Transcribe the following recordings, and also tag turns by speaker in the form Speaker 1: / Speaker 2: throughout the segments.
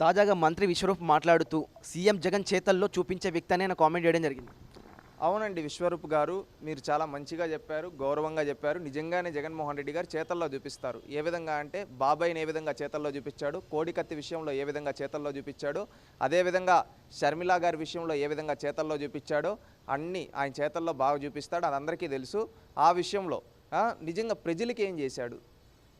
Speaker 1: తాజాగా మంత్రి విశ్వరూప్ మాట్లాడుతూ సీఎం జగన్ చేతల్లో చూపించే వ్యక్తి అని కామెంట్ చేయడం జరిగింది.
Speaker 2: అవునండి విశ్వరూప్ గారు మీరు చాలా మంచిగా చెప్పారు గౌరవంగా చెప్పారు. నిజంగానే జగన్మోహన్ రెడ్డి గారు చేతల్లో చూపిస్తారు. ఏ విధంగా అంటే బాబాయ్ని ఏ విధంగా చేతల్లో చూపించాడు కోడికత్తి విషయంలో ఏ విధంగా చేతల్లో చూపించాడు అదేవిధంగా షర్మిలా గారి విషయంలో ఏ విధంగా చేతల్లో చూపించాడో అన్నీ ఆయన చేతల్లో బాగా చూపిస్తాడు అది అందరికీ తెలుసు. ఆ విషయంలో నిజంగా ప్రజలకి ఏం చేశాడు?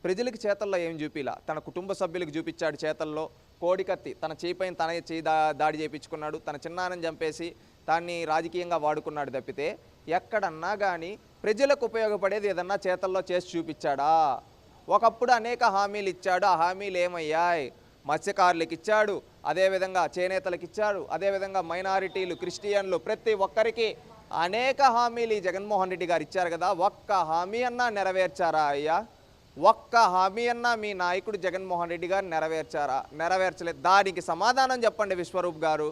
Speaker 2: ప్రజలకి చేతల్లో ఏం చూపిలా? తన కుటుంబ సభ్యులకు చూపించాడు చేతల్లో కోడికత్తి తన చేయిపైన తన చేయి దా దాడి చేయించుకున్నాడు. తన చిన్నాన్నని చంపేసి దాన్ని రాజకీయంగా వాడుకున్నాడు తప్పితే ఎక్కడన్నా కానీ ప్రజలకు ఉపయోగపడేది ఏదన్నా చేతల్లో చేసి చూపించాడా? ఒకప్పుడు అనేక హామీలు ఇచ్చాడు. ఆ హామీలు ఏమయ్యాయి? మత్స్యకారులకు ఇచ్చాడు అదేవిధంగా చేనేతలకు ఇచ్చాడు అదేవిధంగా మైనారిటీలు క్రిస్టియన్లు ప్రతి ఒక్కరికి అనేక హామీలు ఈ జగన్మోహన్ రెడ్డి గారు ఇచ్చారు కదా. ఒక్క హామీ అన్నా నెరవేర్చారా అయ్యా? ఒక్క హామీ అన్నా మీ నాయకుడు జగన్మోహన్ రెడ్డి గారు నెరవేర్చారా? నెరవేర్చలేదు దానికి సమాధానం చెప్పండి విశ్వరూప్ గారు.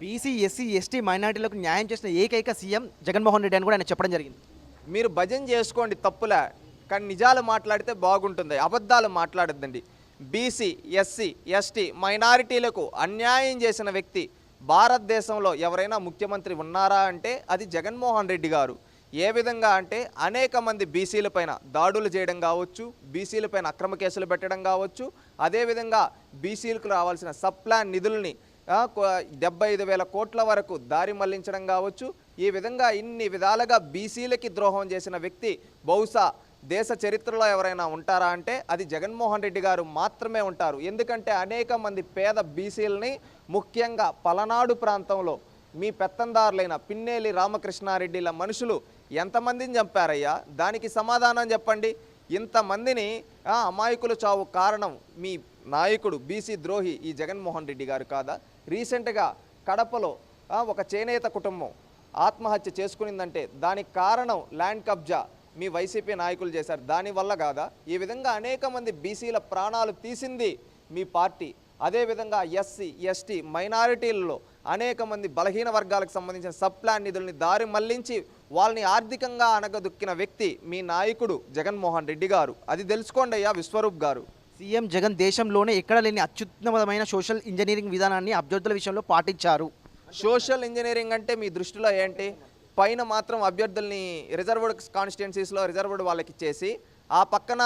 Speaker 1: బీసీ ఎస్సీ ఎస్టీ మైనార్టీలకు న్యాయం చేసిన ఏకైక సీఎం జగన్మోహన్ రెడ్డి అని కూడా ఆయన చెప్పడం జరిగింది.
Speaker 2: మీరు భజన చేసుకోండి తప్పులే కానీ నిజాలు మాట్లాడితే బాగుంటుంది అబద్ధాలు మాట్లాడద్దండి. బీసీ ఎస్సీ ఎస్టీ మైనారిటీలకు అన్యాయం చేసిన వ్యక్తి భారతదేశంలో ఎవరైనా ముఖ్యమంత్రి ఉన్నారా అంటే అది జగన్మోహన్ రెడ్డి గారు. ఏ విధంగా అంటే అనేక మంది బీసీలపైన దాడులు చేయడం కావచ్చు బీసీలపైన అక్రమ కేసులు పెట్టడం కావచ్చు అదేవిధంగా బీసీలకు రావాల్సిన సప్లాన్ నిధుల్ని డెబ్బై ఐదు వేల కోట్ల వరకు దారి మళ్ళించడం కావచ్చు. ఈ విధంగా ఇన్ని విధాలుగా బీసీలకి ద్రోహం చేసిన వ్యక్తి బహుశా దేశ చరిత్రలో ఎవరైనా ఉంటారా అంటే అది జగన్మోహన్ రెడ్డి గారు మాత్రమే ఉంటారు. ఎందుకంటే అనేక మంది పేద బీసీలని ముఖ్యంగా పలనాడు ప్రాంతంలో మీ పెత్తందారులైన పిన్నేలి రామకృష్ణారెడ్డిల మనుషులు ఎంతమందిని చంపారయ్యా? దానికి సమాధానం చెప్పండి. ఇంతమందిని అమాయకులు అమాయకుల చావు కారణం మీ నాయకుడు బీసీ ద్రోహి ఈ జగన్మోహన్ రెడ్డి గారు కాదా? రీసెంట్గా కడపలో ఒక చేనేత కుటుంబం ఆత్మహత్య చేసుకునిందంటే దానికి కారణం ల్యాండ్ కబ్జా మీ వైసీపీ నాయకులు చేశారు. దానివల్ల కాదా? ఈ విధంగా అనేక మంది బీసీల ప్రాణాలు తీసింది మీ పార్టీ. అదేవిధంగా ఎస్సీ ఎస్టీ మైనారిటీలలో అనేక మంది బలహీన వర్గాలకు సంబంధించిన సప్లాన్ నిధుల్ని దారి మళ్ళించి వాళ్ళని ఆర్థికంగా అనగదొక్కిన వ్యక్తి మీ నాయకుడు జగన్మోహన్ రెడ్డి గారు. అది తెలుసుకోండి అయ్యా విశ్వరూప్ గారు.
Speaker 1: సీఎం జగన్ దేశంలోనే ఎక్కడ లేని అత్యుత్తమమైన సోషల్ ఇంజనీరింగ్ విధానాన్ని అభ్యర్థుల విషయంలో పాటించారు.
Speaker 2: సోషల్ ఇంజనీరింగ్ అంటే మీ దృష్టిలో ఏంటి? పైన మాత్రం అభ్యర్థుల్ని రిజర్వ్డ్ కాన్స్టిట్యున్సీస్లో రిజర్వ్డ్ వాళ్ళకి ఇచ్చేసి ఆ పక్కన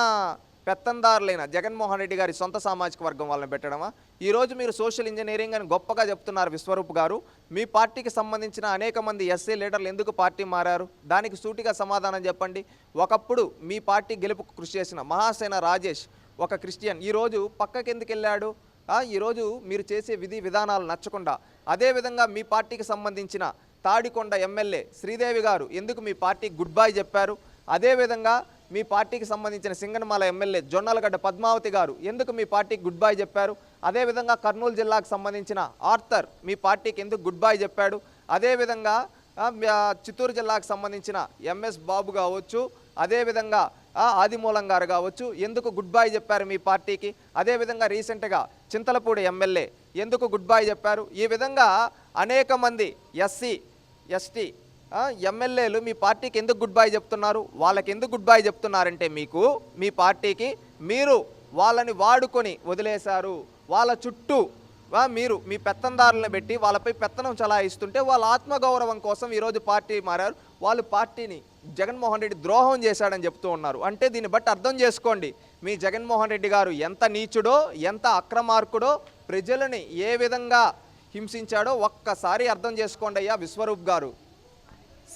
Speaker 2: పెత్తందారులైన జగన్మోహన్ రెడ్డి గారి సొంత సామాజిక వర్గం వాళ్ళని పెట్టడమా? ఈరోజు మీరు సోషల్ ఇంజనీరింగ్ అని గొప్పగా చెప్తున్నారు విశ్వరూప్ గారు. మీ పార్టీకి సంబంధించిన అనేక మంది ఎస్సీ లీడర్లు ఎందుకు పార్టీ మారారు? దానికి సూటిగా సమాధానం చెప్పండి. ఒకప్పుడు మీ పార్టీ గెలుపుకు కృషి చేసిన మహాసేన రాజేష్ ఒక క్రిస్టియన్. ఈరోజు పక్కకి ఎందుకు వెళ్ళాడు? ఈరోజు మీరు చేసే విధి విధానాలు నచ్చకుండా. అదేవిధంగా మీ పార్టీకి సంబంధించిన తాడికొండ ఎమ్మెల్యే శ్రీదేవి గారు ఎందుకు మీ పార్టీ గుడ్ బై చెప్పారు? అదేవిధంగా మీ పార్టీకి సంబంధించిన సింగనమాల ఎమ్మెల్యే జొన్నలగడ్డ పద్మావతి గారు ఎందుకు మీ పార్టీకి గుడ్ బై చెప్పారు అదేవిధంగా కర్నూలు జిల్లాకు సంబంధించిన ఆర్థర్ మీ పార్టీకి ఎందుకు గుడ్ బై చెప్పాడు అదేవిధంగా చిత్తూరు జిల్లాకు సంబంధించిన ఎంఎస్ బాబు కావచ్చు అదేవిధంగా ఆదిమూలం గారు కావచ్చు ఎందుకు గుడ్ బై చెప్పారు మీ పార్టీకి? అదేవిధంగా రీసెంట్గా చింతలపూడి ఎమ్మెల్యే ఎందుకు గుడ్ బై చెప్పారు? ఈ విధంగా అనేక మంది ఎస్సీ ఎస్టీ ఎమ్మెల్యేలు మీ పార్టీకి ఎందుకు గుడ్ బై చెప్తున్నారు? వాళ్ళకి ఎందుకు గుడ్ బై చెప్తున్నారంటే మీకు మీ పార్టీకి మీరు వాళ్ళని వాడుకొని వదిలేశారు. వాళ్ళ చుట్టూ మీరు మీ పెత్తందారులను పెట్టి వాళ్ళపై పెత్తనం చలాయిస్తుంటే వాళ్ళ ఆత్మగౌరవం కోసం ఈరోజు పార్టీ మారారు. వాళ్ళు పార్టీని జగన్మోహన్ రెడ్డి ద్రోహం చేశాడని చెప్తూ ఉన్నారు. అంటే దీన్ని బట్టి అర్థం చేసుకోండి. మీ జగన్మోహన్ రెడ్డి గారు ఎంత నీచుడో ఎంత అక్రమార్కుడో ప్రజలని ఏ విధంగా హింసించాడో ఒక్కసారి అర్థం చేసుకోండి అయ్యా విశ్వరూప్ గారు.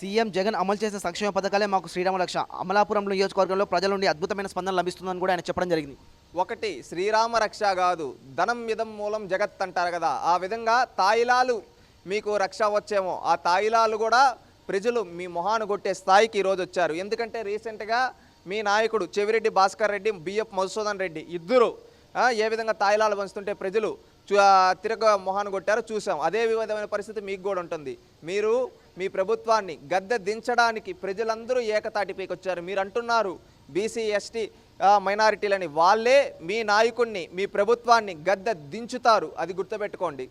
Speaker 1: సీఎం జగన్ అమలు చేసిన సంక్షేమ పథకాలే మాకు శ్రీరామ రక్ష. అమలాపురం నియోజకవర్గంలో ప్రజల నుండి అద్భుతమైన స్పందన లభిస్తుందని కూడా ఆయన చెప్పడం జరిగింది.
Speaker 2: ఒకటి శ్రీరామ రక్ష కాదు ధనం ఇదం మూలం జగత్ అంటారు కదా. ఆ విధంగా తాయిలాలు మీకు రక్ష వచ్చేమో ఆ తాయిలాలు కూడా ప్రజలు మీ మొహాను కొట్టే స్థాయికి ఈరోజు వచ్చారు. ఎందుకంటే రీసెంట్గా మీ నాయకుడు చెవిరెడ్డి భాస్కర్ రెడ్డి బిఎఫ్ మధుసూదన్ రెడ్డి ఇద్దరు ఏ విధంగా తాయిలాలు పంచుతుంటే ప్రజలు చూ- తిరగ మొహాన్ని కొట్టారో చూసాం. అదే విధమైన పరిస్థితి మీకు కూడా ఉంటుంది. మీరు మీ ప్రభుత్వాన్ని గద్దె దించడానికి ప్రజలందరూ ఏకతాటిపైకి వచ్చారు మీరు అంటున్నారు బీసీ ఎస్టీ మైనారిటీలని వాళ్ళే మీ నాయకుణ్ణి మీ ప్రభుత్వాన్ని గద్దె దించుతారు. అది గుర్తుపెట్టుకోండి.